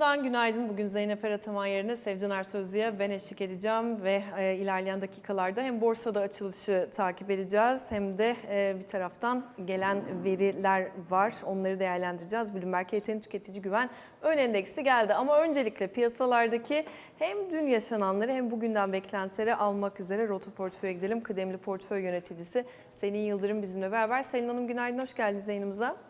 Ekranından günaydın. Bugün Zeynep Erataman yerine Sevcan Ersözlü'ye ben eşlik edeceğim ve e, ilerleyen dakikalarda hem borsada açılışı takip edeceğiz hem de e, bir taraftan gelen veriler var. Onları değerlendireceğiz. Bloomberg HT'nin tüketici güven ön endeksi geldi ama öncelikle piyasalardaki hem dün yaşananları hem bugünden beklentileri almak üzere Roto Portföy'e gidelim. Kıdemli portföy yöneticisi Selin Yıldırım bizimle beraber. Selin Hanım günaydın, hoş geldiniz yayınımıza.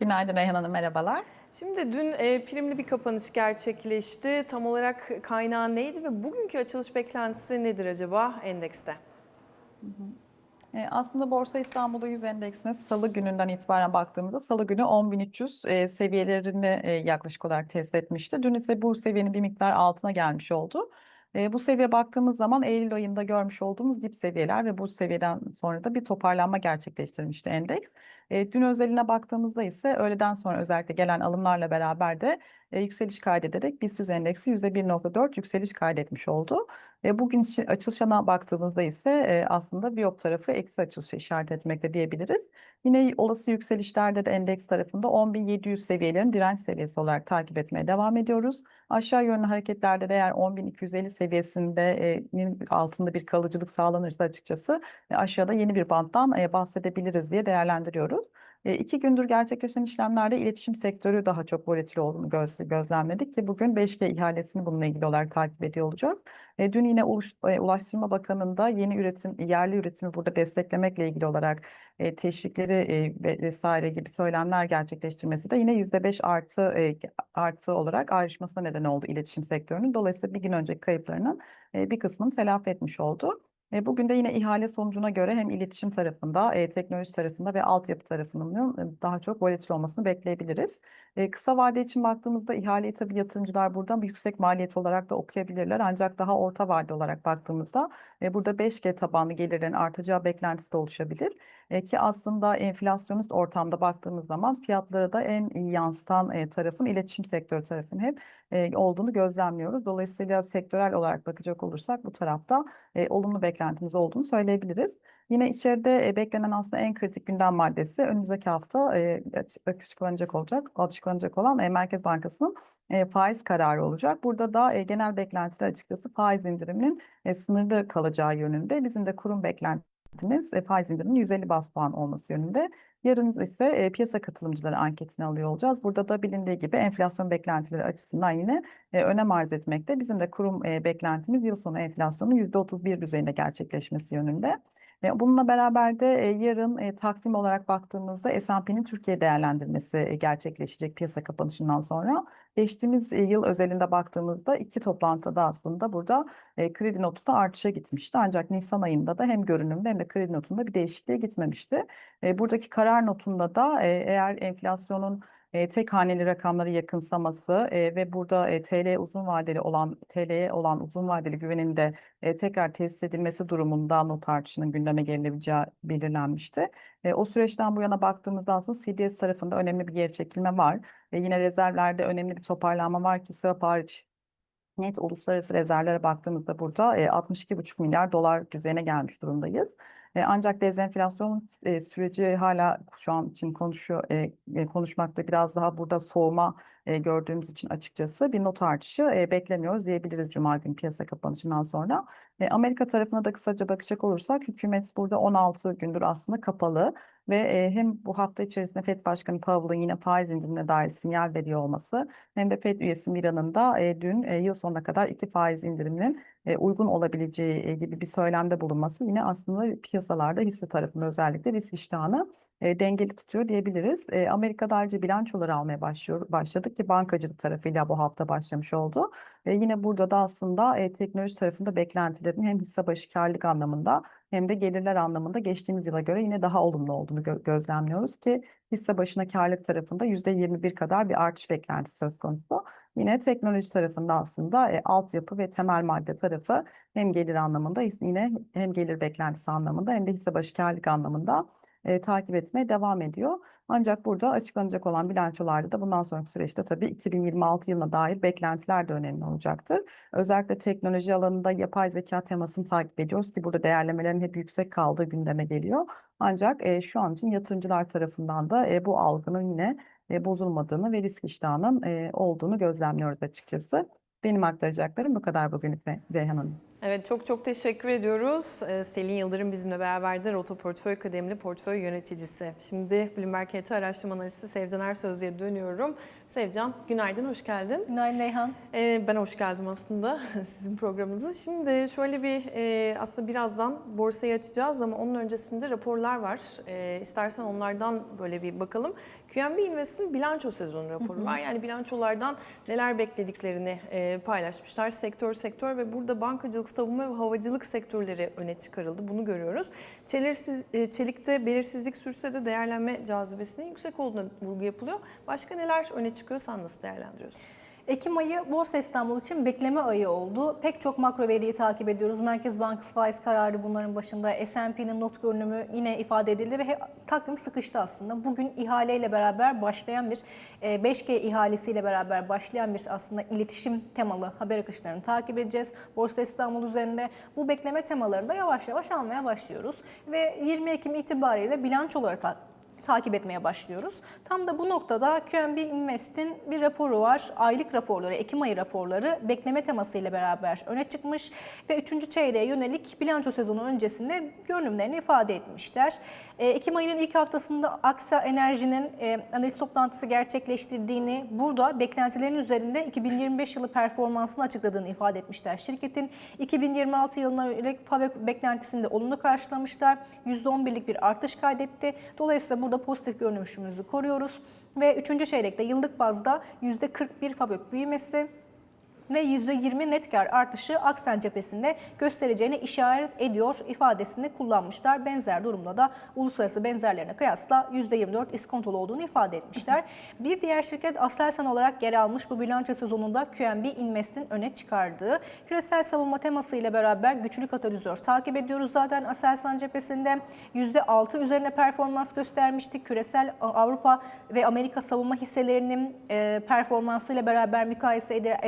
Günaydın Reyhan Hanım, merhabalar. Şimdi dün e, primli bir kapanış gerçekleşti. Tam olarak kaynağı neydi ve bugünkü açılış beklentisi nedir acaba endekste? E, Aslında Borsa İstanbul'da 100 endeksine salı gününden itibaren baktığımızda salı günü 10.300 e, seviyelerini e, yaklaşık olarak test etmişti. Dün ise bu seviyenin bir miktar altına gelmiş oldu. E, bu seviye baktığımız zaman Eylül ayında görmüş olduğumuz dip seviyeler ve bu seviyeden sonra da bir toparlanma gerçekleştirmişti endeks. E, dün özeline baktığımızda ise öğleden sonra özellikle gelen alımlarla beraber de e, yükseliş kaydederek BIST 100 endeksi %1.4 yükseliş kaydetmiş oldu. E, bugün açılışına baktığımızda ise e, aslında Viyop tarafı eksi açılışı işaret etmekte diyebiliriz. Yine olası yükselişlerde de endeks tarafında 10.700 seviyelerin direnç seviyesi olarak takip etmeye devam ediyoruz. Aşağı yönlü hareketlerde de eğer 10.250 seviyesinde e, altında bir kalıcılık sağlanırsa açıkçası e, aşağıda yeni bir banttan e, bahsedebiliriz diye değerlendiriyoruz. E, iki gündür gerçekleşen işlemlerde iletişim sektörü daha çok volatil olduğunu göz, gözlemledik ki bugün 5G ihalesini bununla ilgili olarak takip ediyor olacağız. E, dün yine Uluş, e, Ulaştırma Bakanı'nda yeni üretim, yerli üretimi burada desteklemekle ilgili olarak e, teşvikleri e, ve vesaire gibi söylemler gerçekleştirmesi de yine %5 artı e, artı olarak ayrışmasına neden oldu iletişim sektörünün. Dolayısıyla bir gün önceki kayıplarının e, bir kısmını telafi etmiş oldu. E, Bugün de yine ihale sonucuna göre hem iletişim tarafında, e, teknoloji tarafında ve altyapı tarafının e, daha çok volatil olmasını bekleyebiliriz. Kısa vade için baktığımızda ihaleyi tabii yatırımcılar buradan bir yüksek maliyet olarak da okuyabilirler. Ancak daha orta vade olarak baktığımızda burada 5G tabanlı gelirlerin artacağı beklentisi de oluşabilir. E, ki aslında enflasyonist ortamda baktığımız zaman fiyatları da en iyi yansıtan e, tarafın iletişim sektörü tarafının hep e, olduğunu gözlemliyoruz. Dolayısıyla sektörel olarak bakacak olursak bu tarafta e, olumlu beklentimiz olduğunu söyleyebiliriz. Yine içeride beklenen aslında en kritik gündem maddesi önümüzdeki hafta açıklanacak olacak, açıklanacak olan Merkez Bankası'nın faiz kararı olacak. Burada da genel beklentiler açıkçası faiz indiriminin sınırlı kalacağı yönünde. Bizim de kurum beklentimiz e, faiz indiriminin 150 bas puan olması yönünde. Yarın ise e, piyasa katılımcıları anketini alıyor olacağız. Burada da bilindiği gibi enflasyon beklentileri açısından yine e, önem arz etmekte. Bizim de kurum e, beklentimiz yıl sonu enflasyonun %31 düzeyinde gerçekleşmesi yönünde. Bununla beraber de yarın takvim olarak baktığımızda S&P'nin Türkiye değerlendirmesi gerçekleşecek piyasa kapanışından sonra. Geçtiğimiz e, yıl özelinde baktığımızda iki toplantıda aslında burada e, kredi notu da artışa gitmişti. Ancak Nisan ayında da hem görünümde hem de kredi notunda bir değişikliğe gitmemişti. E, buradaki karar notunda da e, eğer enflasyonun e, tek haneli rakamları yakınsaması e, ve burada e, TL uzun vadeli olan TL'ye olan uzun vadeli güvenin de e, tekrar tesis edilmesi durumunda not artışının gündeme gelebileceği belirlenmişti. E, o süreçten bu yana baktığımızda aslında CDS tarafında önemli bir geri çekilme var. E, yine rezervlerde önemli bir toparlanma var ki swap hariç net uluslararası rezervlere baktığımızda burada e, 62,5 milyar dolar düzeyine gelmiş durumdayız. E, ancak dezenflasyon e, süreci hala şu an için konuşuyor, e, e, konuşmakta biraz daha burada soğuma gördüğümüz için açıkçası bir not artışı beklemiyoruz diyebiliriz Cuma günü piyasa kapanışından sonra. E, Amerika tarafına da kısaca bakacak olursak hükümet burada 16 gündür aslında kapalı ve e, hem bu hafta içerisinde FED Başkanı Powell'ın yine faiz indirimine dair sinyal veriyor olması hem de FED üyesi Mira'nın da e, dün e, yıl sonuna kadar iki faiz indiriminin e, uygun olabileceği e, gibi bir söylemde bulunması yine aslında piyasalarda hisse tarafında özellikle risk iştahını e, dengeli tutuyor diyebiliriz. E, Amerika'da ayrıca bilançoları almaya başlıyor, başladık ki bankacılık tarafıyla bu hafta başlamış oldu. E, yine burada da aslında e, teknoloji tarafında beklentilerin hem hisse başı karlılık anlamında hem de gelirler anlamında geçtiğimiz yıla göre yine daha olumlu olduğunu gö gözlemliyoruz ki hisse başına karlılık tarafında %21 kadar bir artış beklentisi söz konusu. Yine teknoloji tarafında aslında e, altyapı ve temel madde tarafı hem gelir anlamında yine hem gelir beklentisi anlamında hem de hisse başı karlılık anlamında e, takip etmeye devam ediyor. Ancak burada açıklanacak olan bilançolarda da bundan sonraki süreçte tabii 2026 yılına dair beklentiler de önemli olacaktır. Özellikle teknoloji alanında yapay zeka temasını takip ediyoruz ki burada değerlemelerin hep yüksek kaldığı gündeme geliyor. Ancak e, şu an için yatırımcılar tarafından da e, bu algının yine e, bozulmadığını ve risk iştahının e, olduğunu gözlemliyoruz açıkçası. Benim aktaracaklarım bu kadar bugün Reyhan Hanım. Evet çok çok teşekkür ediyoruz. Ee, Selin Yıldırım bizimle beraberdi. Roto Portföy Kıdemli Portföy Yöneticisi. Şimdi Bloomberg HT Araştırma Analisti Sevcan Ersöz'e dönüyorum. Sevcan günaydın, hoş geldin. Günaydın Reyhan. Ee, ben hoş geldim aslında sizin programınıza. Şimdi şöyle bir e, aslında birazdan borsayı açacağız ama onun öncesinde raporlar var. E, istersen onlardan böyle bir bakalım. QNB Invest'in bilanço sezonu raporu var. Yani bilançolardan neler beklediklerini e, paylaşmışlar sektör sektör ve burada bankacılık, savunma ve havacılık sektörleri öne çıkarıldı. Bunu görüyoruz. Çelirsiz, e, çelikte belirsizlik sürse de değerlenme cazibesinin yüksek olduğuna vurgu yapılıyor. Başka neler öne çıkıyor sen nasıl değerlendiriyorsun? Ekim ayı Borsa İstanbul için bekleme ayı oldu. Pek çok makro veriyi takip ediyoruz. Merkez Bankası faiz kararı bunların başında. S&P'nin not görünümü yine ifade edildi ve takvim sıkıştı aslında. Bugün ihaleyle beraber başlayan bir e, 5G ihalesiyle beraber başlayan bir aslında iletişim temalı haber akışlarını takip edeceğiz. Borsa İstanbul üzerinde bu bekleme temalarını da yavaş yavaş almaya başlıyoruz. Ve 20 Ekim itibariyle bilançoları takip etmeye başlıyoruz. Tam da bu noktada QNB Invest'in bir raporu var. Aylık raporları, Ekim ayı raporları bekleme temasıyla beraber öne çıkmış ve 3. çeyreğe yönelik bilanço sezonu öncesinde görünümlerini ifade etmişler. E, Ekim ayının ilk haftasında Aksa Enerji'nin e, analiz toplantısı gerçekleştirdiğini, burada beklentilerin üzerinde 2025 yılı performansını açıkladığını ifade etmişler. Şirketin 2026 yılına yönelik FAVÖK beklentisini de olumlu karşılamışlar. %11'lik bir artış kaydetti. Dolayısıyla burada pozitif görünüşümüzü koruyoruz. Ve 3. çeyrekte yıllık bazda %41 FAVÖK büyümesi ve %20 net kar artışı Aksen cephesinde göstereceğine işaret ediyor ifadesini kullanmışlar. Benzer durumda da uluslararası benzerlerine kıyasla %24 iskontolu olduğunu ifade etmişler. Bir diğer şirket Aselsan olarak yer almış bu bilanço sezonunda QNB Invest'in öne çıkardığı küresel savunma teması ile beraber güçlü katalizör takip ediyoruz zaten Aselsan cephesinde %6 üzerine performans göstermiştik. Küresel Avrupa ve Amerika savunma hisselerinin e, performansıyla beraber mukayese eder-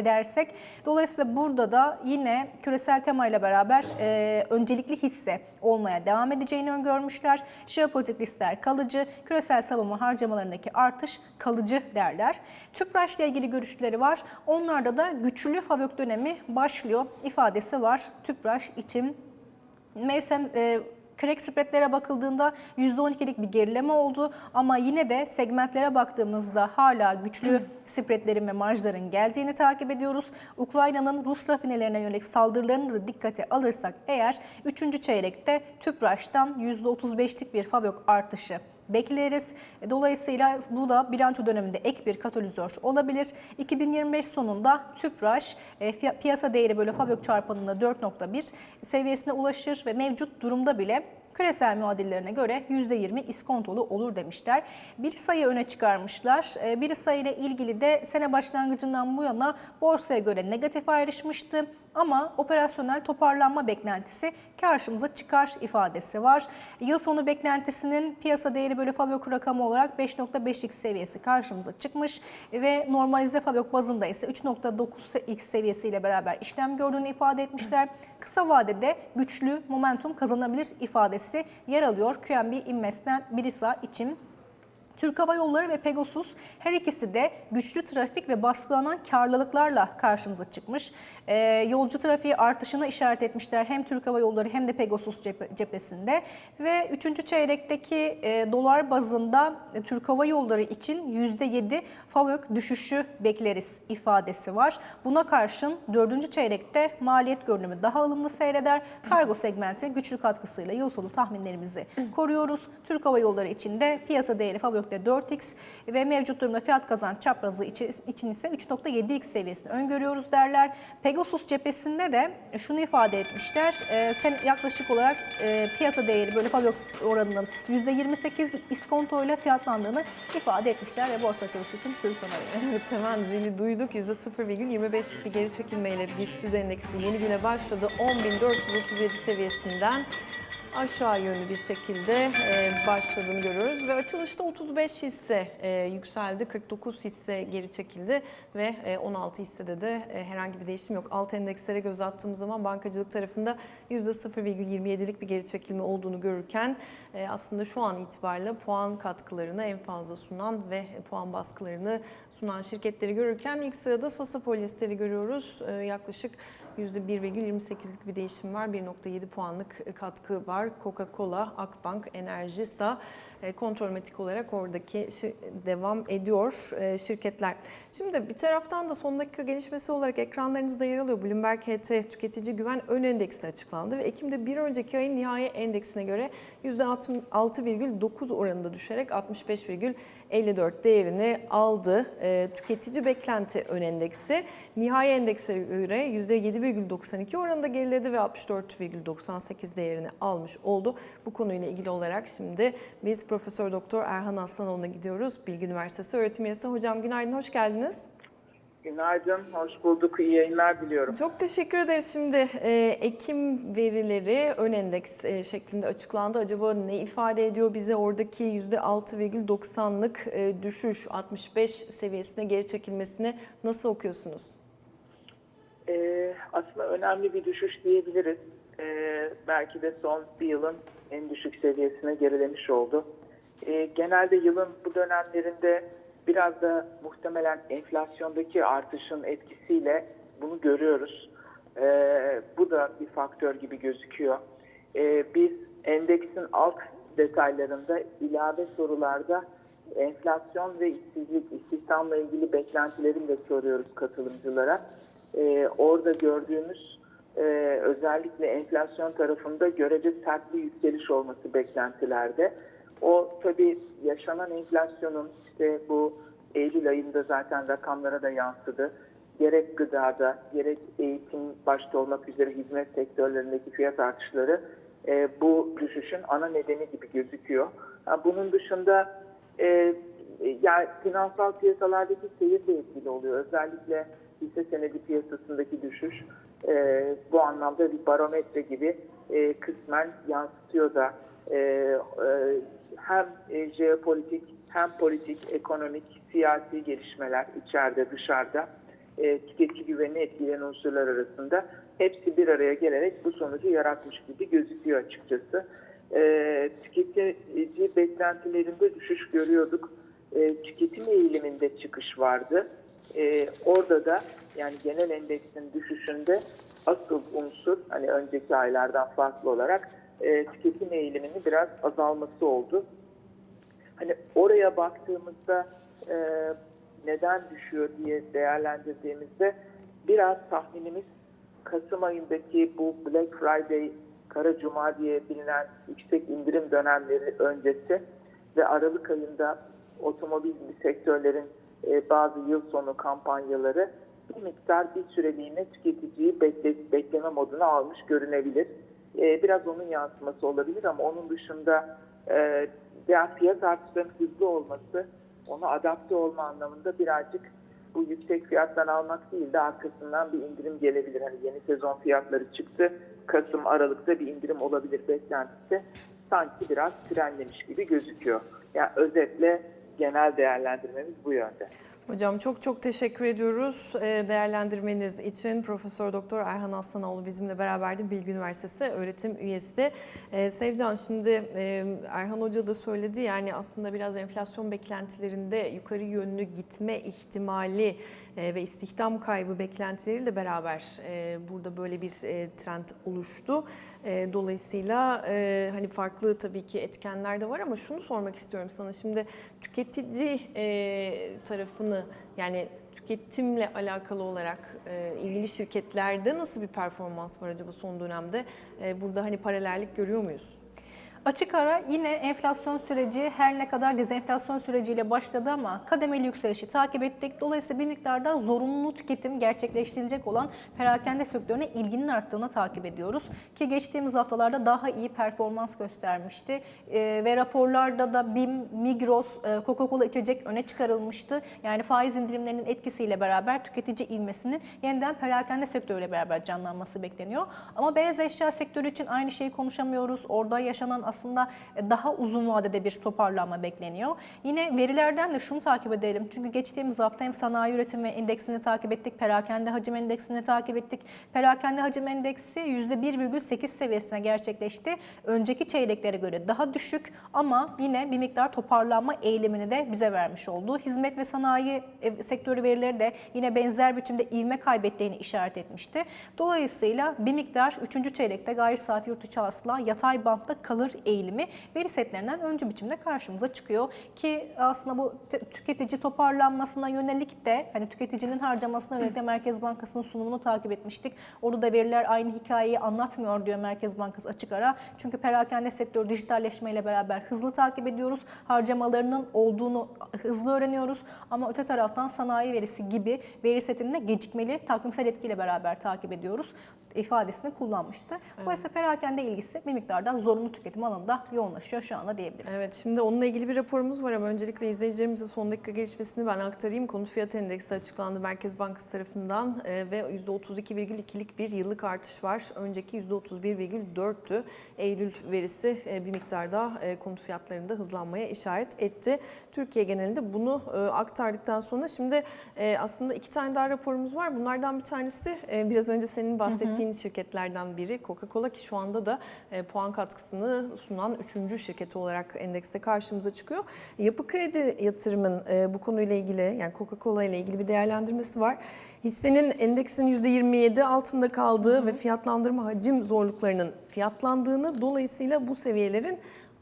dolayısıyla burada da yine küresel temayla beraber e, öncelikli hisse olmaya devam edeceğini öngörmüşler. Jeopolitik riskler kalıcı, küresel savunma harcamalarındaki artış kalıcı derler. Tüpraş ile ilgili görüşleri var. Onlarda da güçlü favök dönemi başlıyor ifadesi var Tüpraş için. MSM e, crack spreadlere bakıldığında %12'lik bir gerileme oldu ama yine de segmentlere baktığımızda hala güçlü spreadlerin ve marjların geldiğini takip ediyoruz. Ukrayna'nın Rus rafinelerine yönelik saldırılarını da dikkate alırsak eğer 3. çeyrekte Tüpraş'tan %35'lik bir favök artışı bekleriz. Dolayısıyla bu da bilanço döneminde ek bir katalizör olabilir. 2025 sonunda Tüpraş e, piyasa değeri böyle FAVÖK çarpanında 4.1 seviyesine ulaşır ve mevcut durumda bile küresel muadillerine göre %20 iskontolu olur demişler. Bir sayı öne çıkarmışlar. E, Bir sayı ile ilgili de sene başlangıcından bu yana borsaya göre negatif ayrışmıştı. Ama operasyonel toparlanma beklentisi karşımıza çıkar ifadesi var. Yıl sonu beklentisinin piyasa değeri bölü FAVÖK rakamı olarak 5.5x seviyesi karşımıza çıkmış ve normalize FAVÖK bazında ise 3.9x seviyesiyle beraber işlem gördüğünü ifade etmişler. Kısa vadede güçlü momentum kazanabilir ifadesi yer alıyor QNB Invest'ten Birisa için. Türk Hava Yolları ve Pegasus her ikisi de güçlü trafik ve baskılanan karlılıklarla karşımıza çıkmış. Ee, yolcu trafiği artışına işaret etmişler hem Türk Hava Yolları hem de Pegasus cephe- cephesinde. Ve 3. çeyrekteki e, dolar bazında e, Türk Hava Yolları için %7 FAVÖK düşüşü bekleriz ifadesi var. Buna karşın 4. çeyrekte maliyet görünümü daha ılımlı seyreder. Kargo segmenti güçlü katkısıyla yıl sonu tahminlerimizi koruyoruz. Türk Hava Yolları için de piyasa değeri FAVÖK'te 4x ve mevcut durumda fiyat kazanç çaprazı içi- için ise 3.7x seviyesini öngörüyoruz derler. Pegasus cephesinde de şunu ifade etmişler. Ee, sen yaklaşık olarak e, piyasa değeri böyle FAVÖK oranının %28 iskontoyla fiyatlandığını ifade etmişler ve borsa açılışı için sözü veriyorum. Evet hemen zili duyduk. %0,25'lik bir geri çekilmeyle BIST endeksi yeni güne başladı. 10.437 seviyesinden aşağı yönlü bir şekilde e, başladığını görüyoruz ve açılışta 35 hisse e, yükseldi, 49 hisse geri çekildi ve e, 16 hissede de e, herhangi bir değişim yok. Alt endekslere göz attığımız zaman bankacılık tarafında %0,27'lik bir geri çekilme olduğunu görürken e, aslında şu an itibariyle puan katkılarını en fazla sunan ve puan baskılarını sunan şirketleri görürken ilk sırada Sasa Polyester'i görüyoruz. E, yaklaşık %1,28'lik bir değişim var. 1,7 puanlık katkı var. Coca-Cola, Akbank, Enerjisa e, kontrolmatik olarak oradaki devam ediyor e, şirketler. Şimdi bir taraftan da son dakika gelişmesi olarak ekranlarınızda yer alıyor. Bloomberg HT tüketici güven ön endeksi açıklandı ve Ekim'de bir önceki ayın nihai endeksine göre %6,9 oranında düşerek 65,54 değerini aldı. E, tüketici beklenti ön endeksi nihai endekslere göre %7,92 oranında geriledi ve 64,98 değerini almış oldu. Bu konuyla ilgili olarak şimdi biz Profesör Doktor Erhan Aslanoğlu'na gidiyoruz. Bilgi Üniversitesi öğretim üyesi. Hocam günaydın, hoş geldiniz. Günaydın, hoş bulduk. İyi yayınlar diliyorum. Çok teşekkür ederiz. Şimdi e, Ekim verileri ön endeks e, şeklinde açıklandı. Acaba ne ifade ediyor bize oradaki %6,90'lık e, düşüş 65 seviyesine geri çekilmesini nasıl okuyorsunuz? Ee, aslında önemli bir düşüş diyebiliriz. Ee, belki de son bir yılın en düşük seviyesine gerilemiş oldu. Ee, genelde yılın bu dönemlerinde biraz da muhtemelen enflasyondaki artışın etkisiyle bunu görüyoruz. Ee, bu da bir faktör gibi gözüküyor. Ee, biz endeksin alt detaylarında ilave sorularda enflasyon ve işsizlik, istihdamla ilgili beklentilerini de soruyoruz katılımcılara. Ee, orada gördüğümüz e, özellikle enflasyon tarafında görece sert bir yükseliş olması beklentilerde. O tabii yaşanan enflasyonun işte bu Eylül ayında zaten rakamlara da yansıdı. Gerek gıdada, gerek eğitim başta olmak üzere hizmet sektörlerindeki fiyat artışları e, bu düşüşün ana nedeni gibi gözüküyor. Bunun dışında e, yani finansal piyasalardaki seyir de etkili oluyor. Özellikle hisse senedi piyasasındaki düşüş e, bu anlamda bir barometre gibi e, kısmen yansıtıyor da e, e, hem e, jeopolitik hem politik, ekonomik, siyasi gelişmeler içeride dışarıda e, tüketici güvenini etkileyen unsurlar arasında hepsi bir araya gelerek bu sonucu yaratmış gibi gözüküyor açıkçası. E, tüketici beklentilerinde düşüş görüyorduk. E, tüketim eğiliminde çıkış vardı. E, orada da yani genel endeksin düşüşünde asıl unsur hani önceki aylardan farklı olarak e, tüketim eğiliminin biraz azalması oldu. Hani oraya baktığımızda e, neden düşüyor diye değerlendirdiğimizde biraz tahminimiz Kasım ayındaki bu Black Friday, Kara Cuma diye bilinen yüksek indirim dönemleri öncesi ve Aralık ayında otomobil sektörlerin e, bazı yıl sonu kampanyaları bir miktar bir süreliğine tüketiciyi bekle, bekleme moduna almış görünebilir. E, biraz onun yansıması olabilir ama onun dışında e, ya fiyat artışlarının hızlı olması ona adapte olma anlamında birazcık bu yüksek fiyattan almak değil de arkasından bir indirim gelebilir. Hani yeni sezon fiyatları çıktı. Kasım, Aralık'ta bir indirim olabilir beklentisi. Sanki biraz frenlemiş gibi gözüküyor. Yani özetle genel değerlendirmemiz bu yönde. Hocam çok çok teşekkür ediyoruz e, değerlendirmeniz için. Profesör Doktor Erhan Aslanoğlu bizimle beraberdi. Bilgi Üniversitesi öğretim üyesi. E, Sevcan şimdi e, Erhan Hoca da söyledi yani aslında biraz enflasyon beklentilerinde yukarı yönlü gitme ihtimali ve istihdam kaybı beklentileriyle beraber e, burada böyle bir e, trend oluştu. E, dolayısıyla hani farklı tabii ki etkenler de var ama şunu sormak istiyorum sana. Şimdi tüketici tarafını yani tüketimle alakalı olarak e, ilgili şirketlerde nasıl bir performans var acaba son dönemde? E, burada hani paralellik görüyor muyuz? Açık ara yine enflasyon süreci her ne kadar dezenflasyon süreciyle başladı ama kademeli yükselişi takip ettik. Dolayısıyla bir miktarda zorunlu tüketim gerçekleştirilecek olan perakende sektörüne ilginin arttığını takip ediyoruz. Ki geçtiğimiz haftalarda daha iyi performans göstermişti. Ee, ve raporlarda da BİM, Migros, e, Coca-Cola içecek öne çıkarılmıştı. Yani faiz indirimlerinin etkisiyle beraber tüketici ivmesinin yeniden perakende sektörüyle beraber canlanması bekleniyor. Ama beyaz eşya sektörü için aynı şeyi konuşamıyoruz. Orada yaşanan aslında daha uzun vadede bir toparlanma bekleniyor. Yine verilerden de şunu takip edelim. Çünkü geçtiğimiz hafta hem sanayi üretimi endeksini takip ettik, perakende hacim endeksini takip ettik. Perakende hacim endeksi %1,8 seviyesine gerçekleşti. Önceki çeyreklere göre daha düşük ama yine bir miktar toparlanma eğilimini de bize vermiş oldu. Hizmet ve sanayi e, sektörü verileri de yine benzer biçimde ivme kaybettiğini işaret etmişti. Dolayısıyla bir miktar 3. çeyrekte gayri safi yurt içi hasıla yatay bantta kalır eğilimi veri setlerinden öncü biçimde karşımıza çıkıyor ki aslında bu tüketici toparlanmasına yönelik de hani tüketicinin harcamasına yönelik de Merkez Bankası'nın sunumunu takip etmiştik. Orada da veriler aynı hikayeyi anlatmıyor diyor Merkez Bankası açık ara. Çünkü perakende sektörü dijitalleşmeyle beraber hızlı takip ediyoruz. Harcamalarının olduğunu hızlı öğreniyoruz ama öte taraftan sanayi verisi gibi veri setini de gecikmeli takvimsel etkiyle beraber takip ediyoruz ifadesini kullanmıştı. Dolayısıyla perakende ilgisi bir miktarda zorunlu tüketim alanında yoğunlaşıyor şu anda diyebiliriz. Evet şimdi onunla ilgili bir raporumuz var ama öncelikle izleyicilerimize son dakika gelişmesini ben aktarayım. Konut fiyat endeksi açıklandı Merkez Bankası tarafından e, ve %32,2'lik bir yıllık artış var. Önceki %31,4'tü. Eylül verisi e, bir miktar daha e, konut fiyatlarında hızlanmaya işaret etti. Türkiye genelinde bunu aktardıktan sonra şimdi aslında iki tane daha raporumuz var. Bunlardan bir tanesi biraz önce senin bahsettiğin şirketlerden biri Coca-Cola ki şu anda da e, puan katkısını sunan üçüncü şirketi olarak endekste karşımıza çıkıyor. Yapı Kredi Yatırım'ın e, bu konuyla ilgili yani Coca-Cola ile ilgili bir değerlendirmesi var. Hissenin endeksin %27 altında kaldığı ve fiyatlandırma hacim zorluklarının fiyatlandığını dolayısıyla bu seviyelerin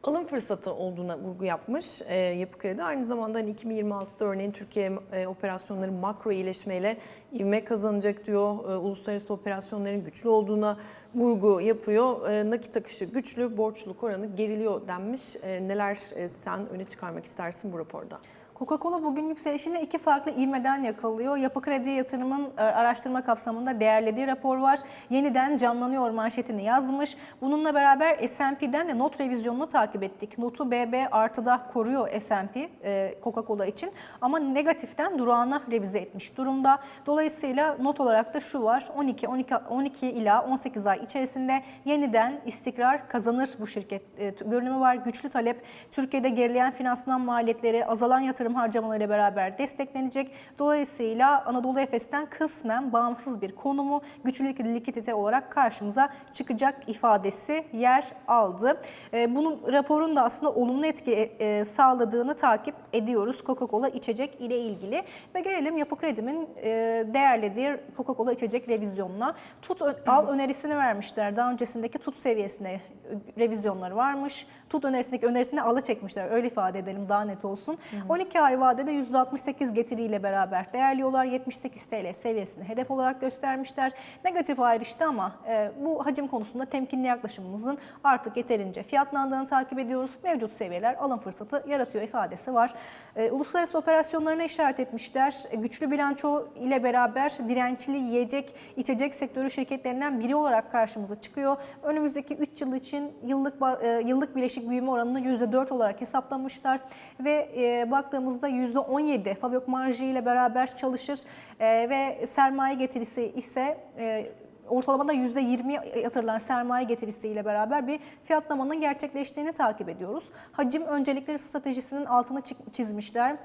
alım fırsatı olduğuna vurgu yapmış e, Yapı Kredi. Aynı zamanda hani 2026'da örneğin Türkiye e, operasyonları makro iyileşmeyle ivme kazanacak diyor. E, uluslararası operasyonların güçlü olduğuna vurgu yapıyor. E, nakit akışı güçlü, borçluluk oranı geriliyor denmiş. E, neler e, sen öne çıkarmak istersin bu raporda? Coca-Cola bugün yükselişini iki farklı ivmeden yakalıyor. Yapı Kredi Yatırım'ın e, araştırma kapsamında değerlediği rapor var. Yeniden canlanıyor manşetini yazmış. Bununla beraber S&P'den de not revizyonunu takip ettik. Notu BB artıda koruyor S&P e, Coca-Cola için ama negatiften durağına revize etmiş durumda. Dolayısıyla not olarak da şu var. 12 12 12 ila 18 ay içerisinde yeniden istikrar kazanır bu şirket e, görünümü var. Güçlü talep Türkiye'de gerileyen finansman maliyetleri, azalan yatırım harcamalarıyla beraber desteklenecek. Dolayısıyla Anadolu Efes'ten kısmen bağımsız bir konumu güçlü likidite olarak karşımıza çıkacak ifadesi yer aldı. E, Bunun raporun da aslında olumlu etki e, sağladığını takip ediyoruz Coca-Cola içecek ile ilgili. Ve gelelim Yapı Kredi'nin e, değerlediği Coca-Cola içecek revizyonuna. Tut al önerisini vermişler. Daha öncesindeki tut seviyesine revizyonları varmış. Tut önerisindeki önerisini ala çekmişler. Öyle ifade edelim daha net olsun. 12 ay vadede %68 getiriyle beraber değerliyorlar. 78 TL seviyesini hedef olarak göstermişler. Negatif ayrıştı ama e, bu hacim konusunda temkinli yaklaşımımızın artık yeterince fiyatlandığını takip ediyoruz. Mevcut seviyeler alım fırsatı yaratıyor ifadesi var. E, uluslararası operasyonlarına işaret etmişler. E, güçlü bilanço ile beraber dirençli yiyecek, içecek sektörü şirketlerinden biri olarak karşımıza çıkıyor. Önümüzdeki 3 yıl için yıllık e, yıllık bileşik büyüme oranını %4 olarak hesaplamışlar ve e, baktığımızda %17 fabrik marjı ile beraber çalışır E, ve sermaye getirisi ise e, ortalamada %20 yatırılan sermaye getirisiyle beraber bir fiyatlamanın gerçekleştiğini takip ediyoruz. Hacim öncelikleri stratejisinin altını çi- çizmişler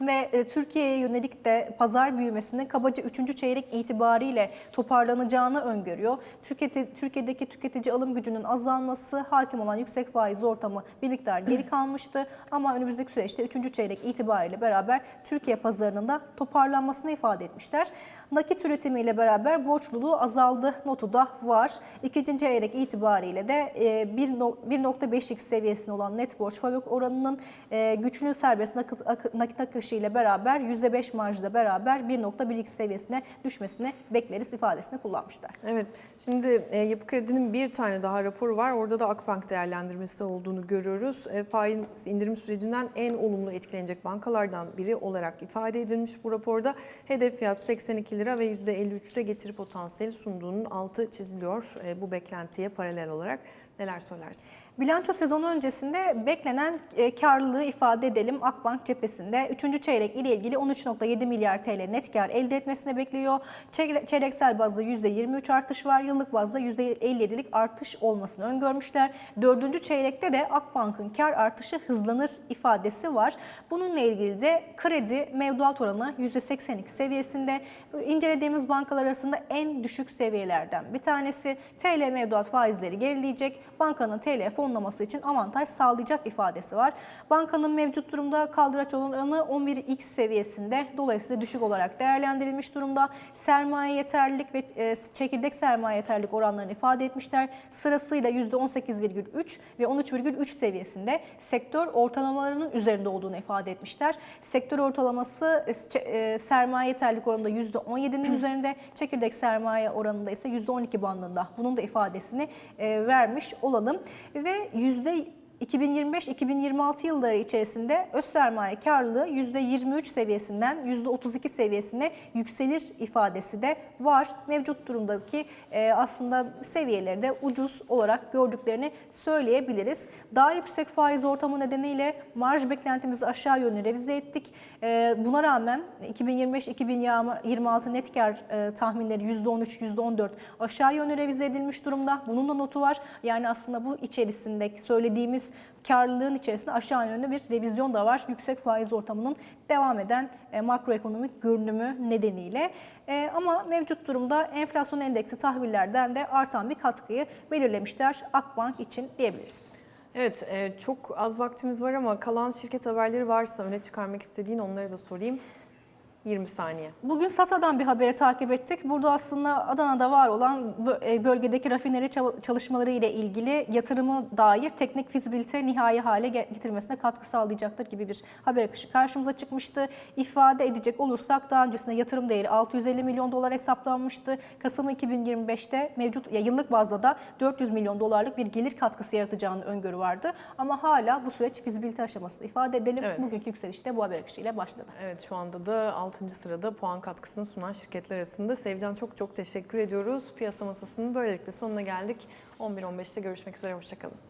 ve e, Türkiye'ye yönelik de pazar büyümesinin kabaca 3. çeyrek itibariyle toparlanacağını öngörüyor. Türkiye'de, Türkiye'deki tüketici alım gücünün azalması, hakim olan yüksek faiz ortamı bir miktar geri kalmıştı. Ama önümüzdeki süreçte 3. çeyrek itibariyle beraber Türkiye pazarının da toparlanmasını ifade etmişler. Nakit üretimiyle beraber borçluluğu azaldı notu da var. İkinci çeyrek itibariyle de e, bir no- 1.5x seviyesinde olan net borç fabrik oranının e, güçlü serbest nakit, akı- nakit akışı ile beraber %5 marjla beraber 1.1x seviyesine düşmesini bekleriz ifadesini kullanmışlar. Evet, şimdi e, Yapı Kredi'nin bir tane daha raporu var. Orada da Akbank değerlendirmesi olduğunu görüyoruz. E, faiz indirim sürecinden en olumlu etkilenecek bankalardan biri olarak ifade edilmiş bu raporda. Hedef fiyat 82 lira ve %53'te getiri potansiyeli sunduğunun altı çiziliyor e, bu beklentiye paralel olarak. Neler söylersin? Bilanço sezonu öncesinde beklenen e, karlılığı ifade edelim Akbank cephesinde. Üçüncü çeyrek ile ilgili 13.7 milyar TL net kar elde etmesini bekliyor. Çeyre- Çeyreksel bazda %23 artış var. Yıllık bazda %57'lik artış olmasını öngörmüşler. Dördüncü çeyrekte de Akbank'ın kar artışı hızlanır ifadesi var. Bununla ilgili de kredi mevduat oranı %82 seviyesinde. İncelediğimiz bankalar arasında en düşük seviyelerden bir tanesi. TL mevduat faizleri gerileyecek. Bankanın TL fonlaması için avantaj sağlayacak ifadesi var. Bankanın mevcut durumda kaldıraç oranı 11x seviyesinde. Dolayısıyla düşük olarak değerlendirilmiş durumda. Sermaye yeterlilik ve e, çekirdek sermaye yeterlilik oranlarını ifade etmişler. Sırasıyla %18,3 ve 13,3 seviyesinde sektör ortalamalarının üzerinde olduğunu ifade etmişler. Sektör ortalaması e, e, sermaye yeterlilik oranında %17'nin üzerinde, çekirdek sermaye oranında ise %12 bandında. Bunun da ifadesini vermiş olalım. Ve yüzde 2025-2026 yılları içerisinde öz sermaye karlılığı %23 seviyesinden %32 seviyesine yükselir ifadesi de var. Mevcut durumdaki e, aslında seviyeleri de ucuz olarak gördüklerini söyleyebiliriz. Daha yüksek faiz ortamı nedeniyle marj beklentimizi aşağı yönlü revize ettik. E, buna rağmen 2025-2026 net kar e, tahminleri %13, %14 aşağı yönlü revize edilmiş durumda. Bunun da notu var. Yani aslında bu içerisinde söylediğimiz karlılığın içerisinde aşağı yönlü bir revizyon da var. Yüksek faiz ortamının devam eden e, makroekonomik görünümü nedeniyle. E, ama mevcut durumda enflasyon endeksi tahvillerden de artan bir katkıyı belirlemişler Akbank için diyebiliriz. Evet, e, çok az vaktimiz var ama kalan şirket haberleri varsa öne çıkarmak istediğin onları da sorayım. 20 saniye. Bugün Sasa'dan bir haberi takip ettik. Burada aslında Adana'da var olan e, bölgedeki rafineri çal- çalışmaları ile ilgili yatırımı dair teknik fizibilite nihai hale ge- getirmesine katkı sağlayacaktır gibi bir haber akışı karşımıza çıkmıştı. İfade edecek olursak daha öncesinde yatırım değeri 650 milyon dolar hesaplanmıştı. Kasım 2025'te mevcut ya yıllık bazda da 400 milyon dolarlık bir gelir katkısı yaratacağını öngörü vardı. Ama hala bu süreç fizibilite aşamasında ifade edelim. Evet. Bugünkü yükseliş de bu haber akışıyla başladı. Evet şu anda da 6. sırada puan katkısını sunan şirketler arasında. Sevcan çok çok teşekkür ediyoruz. Piyasa masasının böylelikle sonuna geldik. 11.15'te görüşmek üzere. Hoşçakalın.